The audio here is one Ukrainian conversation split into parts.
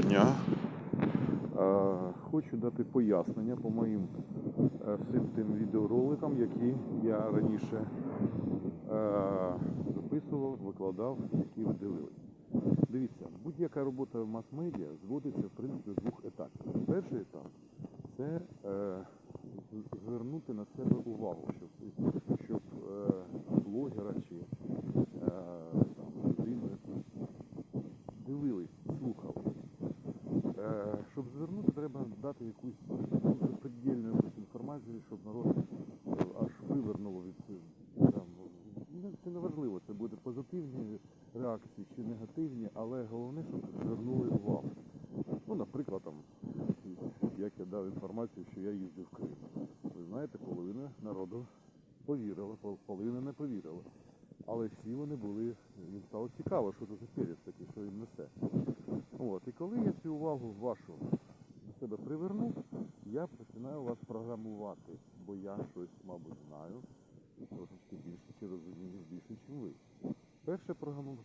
Дня. Е, Хочу дати пояснення по моїм е, всім тим відеороликам, які я раніше е, записував, викладав, які ви дивились. Дивіться, будь-яка робота в мас-медіа зводиться в принципі з двох етапів. Перший етап це звернути на себе увагу, щоб, щоб блогера чи е, там, людину якусь дивились, слухали. Е, щоб звернути, треба дати якусь ну, якусь інформацію, щоб народ е, аж вивернуло від е, там, ну, це не важливо, це буде позитивні реакції чи негативні, але головне, щоб звернули увагу. Ну, наприклад, там, як я дав інформацію, що я їздив в Крим. Ви знаєте, половина народу повірила, половина не повірила. Але всі вони були, їм стало цікаво, що це за перець такий, що він несе. От, і коли я цю увагу вашу себе привернув, я починаю вас програмувати, бо я щось, мабуть, знаю, і трошечки більше чи розумію більше, ніж ви. Перше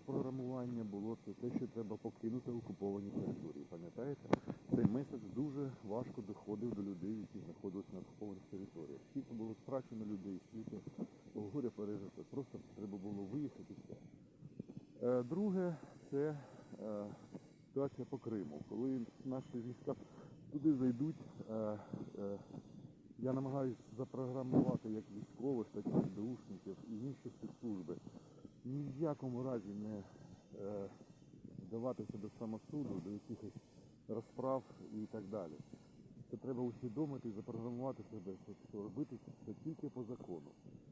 програмування було це те, що треба покинути окуповані території. Пам'ятаєте? Цей меседж дуже важко доходив до людей, які знаходилися на окупованих територіях. Скільки було страчено людей, скільки горя пережито. Просто треба було виїхати все. Е, Друге, це е, ситуація по Криму. Коли наші війська туди зайдуть, е, е, я намагаюся запрограмувати як військових, так і СБУшників і інші спецслужби. Ні в якому разі не е, вдаватися до самосуду, до якихось розправ і так далі. Це треба усвідомити і запрограмувати себе, що- робити це тільки по закону.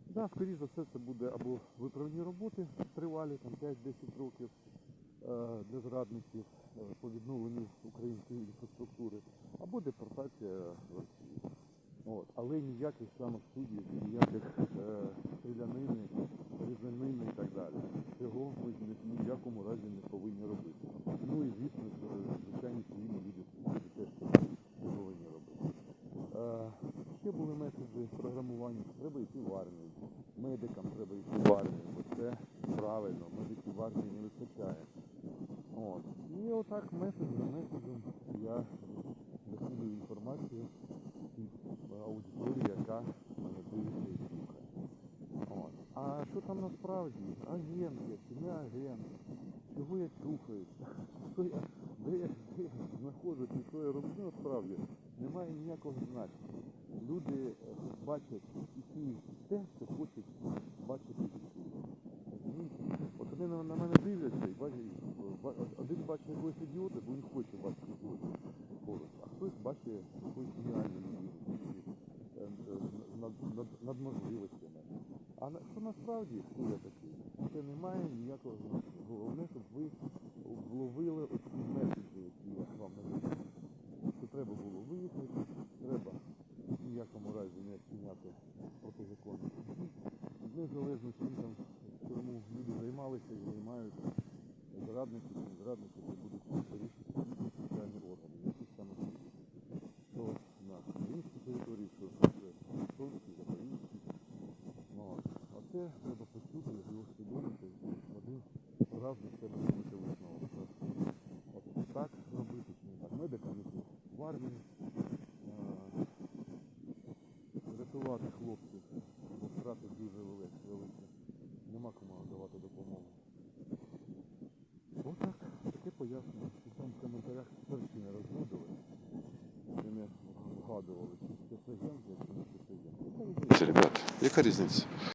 Да, скоріше за все, це буде або виправні роботи тривалі, там 5-10 років для зрадників по відновленню української інфраструктури, або депортація в Росію. От. Але ніяких самосудів, ніяких е, стрілянини, різанини і так далі. Цього ми ні, в якому разі не повинні робити. Ну і звісно, що звичайні цивільні люди теж не повинні робити. Е, ще були методи програмування, треба йти в армію. Медикам треба йти в армію, бо це правильно, медиків в армії не вистачає. От. І отак меседж за меседжем я досилюю інформацію аудиторії, яка мене дивиться і слухає. От. А що там насправді? Агент я чи не агент? Чого я чухаюсь? Що я, де, я, де знаходжусь і що я роблю насправді? Немає ніякого значення. Люди бачать і чують те, що хочуть бачити і чути. Вони на, мене дивляться і бачать, ба- один бачить якогось ідіота, бо він хоче бачити ідіота поруч, а хтось бачить якусь геніальну чи, е, над, над, можливостями. А що насправді, хто я такий? Це не має ніякого значення. Головне, щоб ви вловили оці меседжі, які я вам надаю. Що треба було виїхати, треба в ніякому разі не вчиняти протизаконних дій. Незалежно чим там чому люди займалися і займаються зрадники чи не зрадники, це будуть вирішити спеціальні органи, які саме. Що на українській території, що в Херсонській, Запорізькій. Ну. А це треба почути і усвідомити і один раз для себе робити висновок. От так робити чи не так. Медикам іти в армію, е, рятувати хлопців, бо втрати дуже великі. великі. Нема кому давати допомогу. Отак, таке пояснення. І там в коментарях не розводили. І не вгадували, чи спецагент, чи не це Яка Ребята, яка різниця?